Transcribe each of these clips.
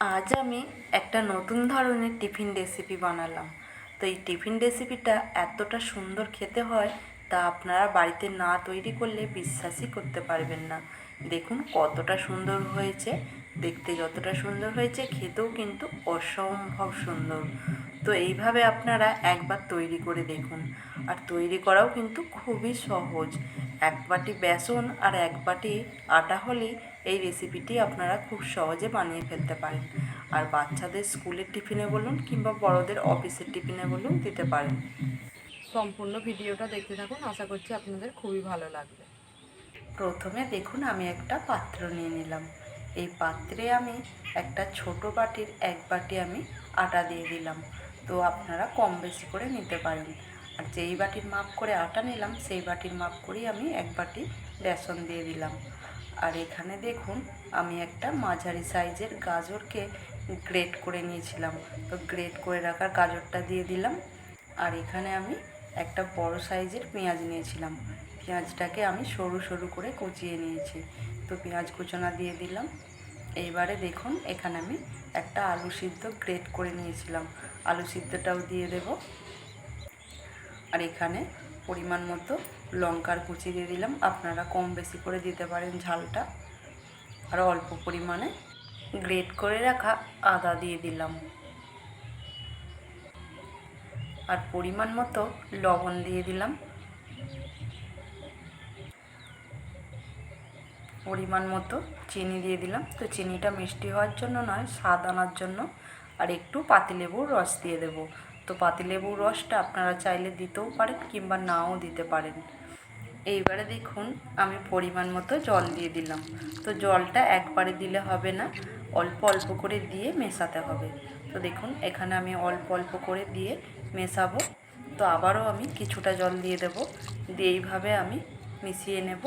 আজ আমি একটা নতুন ধরনের টিফিন রেসিপি বানালাম। তো এই টিফিন রেসিপিটা এতটা সুন্দর খেতে হয়, তা আপনারা বাড়িতে না তৈরি করলে বিশ্বাসই করতে পারবেন না। দেখুন কতটা সুন্দর হয়েছে, দেখতে যতটা সুন্দর হয়েছে, খেতেও কিন্তু অসম্ভব সুন্দর। তো এইভাবে আপনারা একবার তৈরি করে দেখুন। আর তৈরি করাও কিন্তু খুবই সহজ। এক বাটি বেসন আর এক বাটি আটা হলেই এই রেসিপিটি আপনারা খুব সহজে বানিয়ে ফেলতে পারেন। আর বাচ্চাদের স্কুলের টিফিনে বলুন কিংবা বড়দের অফিসের টিফিনে বলুন দিতে পারেন। সম্পূর্ণ ভিডিওটা দেখতে থাকুন আশা করছি আপনাদের খুবই ভালো লাগবে। প্রথমে দেখুন আমি একটা পাত্র নিয়ে নিলাম। এই পাত্রে আমি একটা ছোট বাটির এক বাটি আমি আটা দিয়ে দিলাম। তো আপনারা কম বেশি করে নিতে পারেন। আর যেই বাটির মাপ করে আটা নিলাম, সেই বাটির মাপ করেই আমি এক বাটি বেসন দিয়ে দিলাম। আর এখানে দেখুন, আমি একটা মাঝারি সাইজের গাজরকে গ্রেট করে নিয়েছিলাম। তো গ্রেট করে রাখার গাজরটা দিয়ে দিলাম। আর এখানে আমি একটা বড় সাইজের পেঁয়াজ নিয়েছিলাম। পেঁয়াজটাকে আমি সরু সরু করে কুচিয়ে নিয়েছি। তো পেঁয়াজ কুচনা দিয়ে দিলাম। এইবারে দেখুন, এখানে আমি একটা আলু সিদ্ধ গ্রেট করে নিয়েছিলাম। আলু সিদ্ধটাও দিয়ে দেব। আর এখানে পরিমাণ মতো লঙ্কার কুচি দিয়ে দিলাম। আপনারা কম বেশি করে দিতে পারেন ঝালটা। আর অল্প পরিমাণে গ্রেট করে রাখা আদা দিয়ে দিলাম। আর পরিমাণ মতো লবণ দিয়ে দিলাম। পরিমাণ মতো চিনি দিয়ে দিলাম। তো চিনিটা মিষ্টি হওয়ার জন্য নয়, স্বাদ আনার জন্য। আর একটু পাতিলেবুর রস দিয়ে দেব। তো পাতিলেবুর রসটা আপনারা চাইলে দিতেও পারেন কিংবা নাও দিতে পারেন। এইবারে দেখুন, আমি পরিমাণ মতো জল দিয়ে দিলাম। তো জলটা একবারে দিলে হবে না, অল্প অল্প করে দিয়ে মেশাতে হবে। তো দেখুন, এখানে আমি অল্প অল্প করে দিয়ে মেশাবো। তো আবারও আমি কিছুটা জল দিয়ে দেব। দিয়ে এইভাবে আমি মিশিয়ে নেব।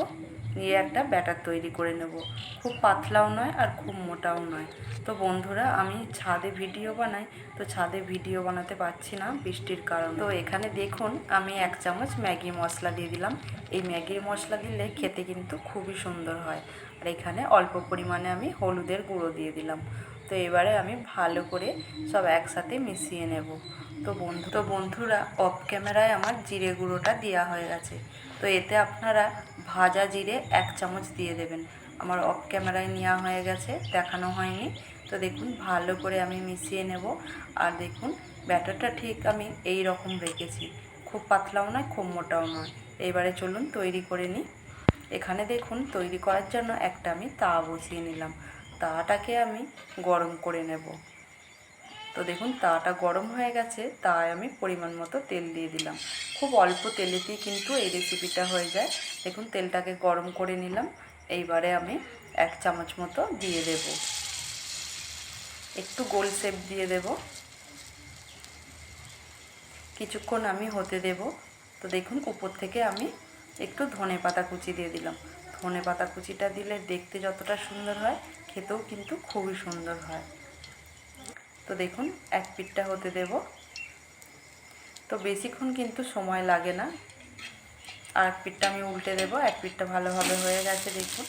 নিয়ে একটা ব্যাটার তৈরি করে নেব। খুব পাতলাও নয় আর খুব মোটাও নয়। তো বন্ধুরা, আমি ছাদে ভিডিও বানাই, তো ছাদে ভিডিও বানাতে পারছি না বৃষ্টির কারণ। তো এখানে দেখুন, আমি এক চামচ ম্যাগি মশলা দিয়ে দিলাম। এই ম্যাগির মশলা দিলে খেতে কিন্তু খুবই সুন্দর হয়। আর এখানে অল্প পরিমাণে আমি হলুদের গুঁড়ো দিয়ে দিলাম। তো এবারে আমি ভালো করে সব একসাথে মিশিয়ে নেব। তো বন্ধু, তো বন্ধুরা, অফ ক্যামেরায় আমার জিরে গুঁড়োটা দেওয়া হয়ে গেছে। তো এতে আপনারা ভাজা জিরে এক চামচ দিয়ে দেবেন। আমার অফ ক্যামেরায় নেওয়া হয়ে গেছে, দেখানো হয়নি। তো দেখুন, ভালো করে আমি মিশিয়ে নেব। আর দেখুন, ব্যাটারটা ঠিক আমি এই রকম রেখেছি। খুব পাতলাও নয়, খুব মোটাও নয়। এবারে চলুন তৈরি করে নিই। এখানে দেখুন, তৈরি করার জন্য একটা আমি তা বসিয়ে নিলাম। তাটাকে আমি গরম করে নেব। তো দেখুন, তাটা গরম হয়ে গেছে, তাই আমি পরিমাণ মতো তেল দিয়ে দিলাম। খুব অল্প তেলেতেই কিন্তু এই রেসিপিটা হয়ে যায়। দেখুন, তেলটাকে গরম করে নিলাম। এইবারে আমি এক চামচ মতো দিয়ে দেব। একটু গোল শেপ দিয়ে দেব। কিছুক্ষণ আমি হতে দেব। তো দেখুন, উপর থেকে আমি একটু ধনে পাতা কুচি দিয়ে দিলাম। ধনে পাতা কুচিটা দিলে দেখতে যতটা সুন্দর হয়, খেতেও কিন্তু খুবই সুন্দর হয়। তো দেখুন, এক পিঠটা হতে দেব। তো বেশিক্ষণ কিন্তু সময় লাগে না। আর এক পিঠটা আমি উল্টে দেব, এক পিঠটা ভালোভাবে হয়ে গেছে, দেখুন।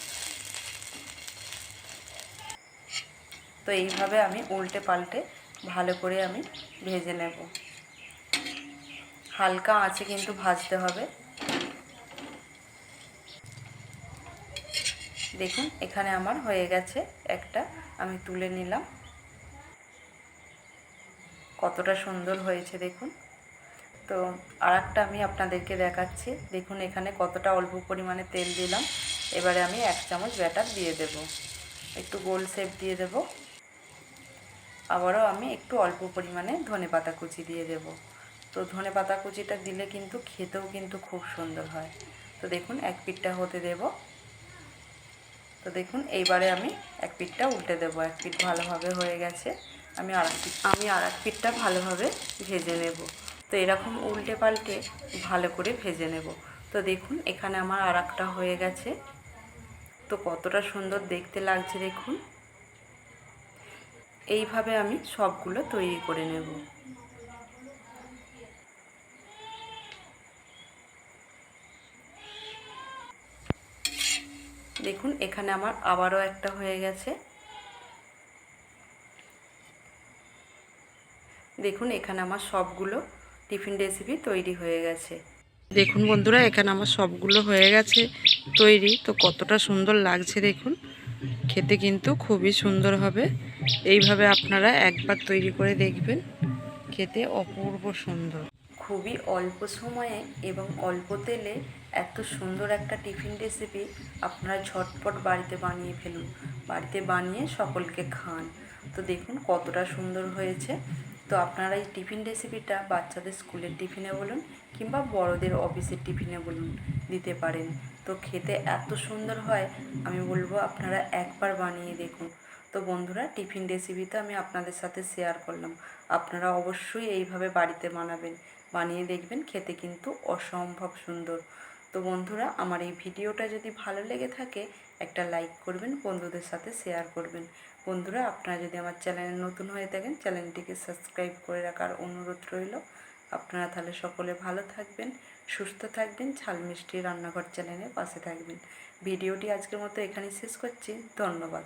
তো এইভাবে আমি উল্টে পাল্টে ভালো করে আমি ভেজে নেব। হালকা আঁচে কিন্তু ভাজতে হবে। দেখুন, এখানে আমার হয়ে গেছে একটা, আমি তুলে নিলাম। কতটা সুন্দর হয়েছে দেখুন। তো আর একটা আমি আপনাদেরকে দেখাচ্ছি। দেখুন এখানে কতটা অল্প পরিমাণে তেল দিলাম। এবারে আমি এক চামচ ব্যাটার দিয়ে দেব। একটু গোল শেপ দিয়ে দেব। আবারও আমি একটু অল্প পরিমাণে ধনে পাতা কুচি দিয়ে দেব। তো ধনে পাতা কুচিটা দিলে কিন্তু খেতেও কিন্তু খুব সুন্দর হয়। তো দেখুন এক পিঠটা হতে দেব। তো দেখুন এইবারে আমি এক পিঠটা উল্টে দেবো। এক পিঠ ভালোভাবে হয়ে গেছে। আমি আর আমি আর এক পিঠটা ভালোভাবে ভেজে নেব। তো এরকম উল্টে পাল্টে ভালো করে ভেজে নেব। তো দেখুন, এখানে আমার আর একটা হয়ে গেছে। তো কতটা সুন্দর দেখতে লাগছে দেখুন। এইভাবে আমি সবগুলো তৈরি করে নেব। দেখুন, এখানে আমার আবারও একটা হয়ে গেছে। দেখুন এখানে আমার সবগুলো টিফিন রেসিপি তৈরি হয়ে গেছে। দেখুন বন্ধুরা এখানে আমার সবগুলো হয়ে গেছে তৈরি। তো কতটা সুন্দর লাগছে দেখুন। খেতে কিন্তু খুবই সুন্দর হবে। এইভাবে আপনারা একবার তৈরি করে দেখবেন। খেতে অপূর্ব সুন্দর। খুবই অল্প সময়ে এবং অল্প তেলে এত সুন্দর একটা টিফিন রেসিপি আপনারা ঝটপট বাড়িতে বানিয়ে ফেলুন। বাড়িতে বানিয়ে সকলকে খান। তো দেখুন কতটা সুন্দর হয়েছে। তো আপনারা এই টিফিন রেসিপিটা বাচ্চাদের স্কুলের টিফিনে বলুন কিংবা বড়দের অফিসের টিফিনে বলুন দিতে পারেন। তো খেতে এত সুন্দর হয়, আমি বলব আপনারা একবার বানিয়ে দেখুন। তো বন্ধুরা, টিফিন রেসিপি তো আমি আপনাদের সাথে শেয়ার করলাম। আপনারা অবশ্যই এইভাবে বাড়িতে বানাবেন। বানিয়ে দেখবেন, খেতে কিন্তু অসম্ভব সুন্দর। তো বন্ধুরা, আমার এই ভিডিওটা যদি ভালো লেগে থাকে একটা লাইক করবেন, বন্ধুদের সাথে শেয়ার করবেন। বন্ধুরা, আপনারা যদি আমার চ্যানেলে নতুন হয়ে থাকেন চ্যানেলটিকে সাবস্ক্রাইব করে রাখার অনুরোধ রইল। আপনারা তাহলে সকলে ভালো থাকবেন, সুস্থ থাকবেন, ঝাল মিষ্টি রান্নাঘর চ্যানেলে পাশে থাকবেন। ভিডিওটি আজকের মতো এখানেই শেষ করছি। ধন্যবাদ।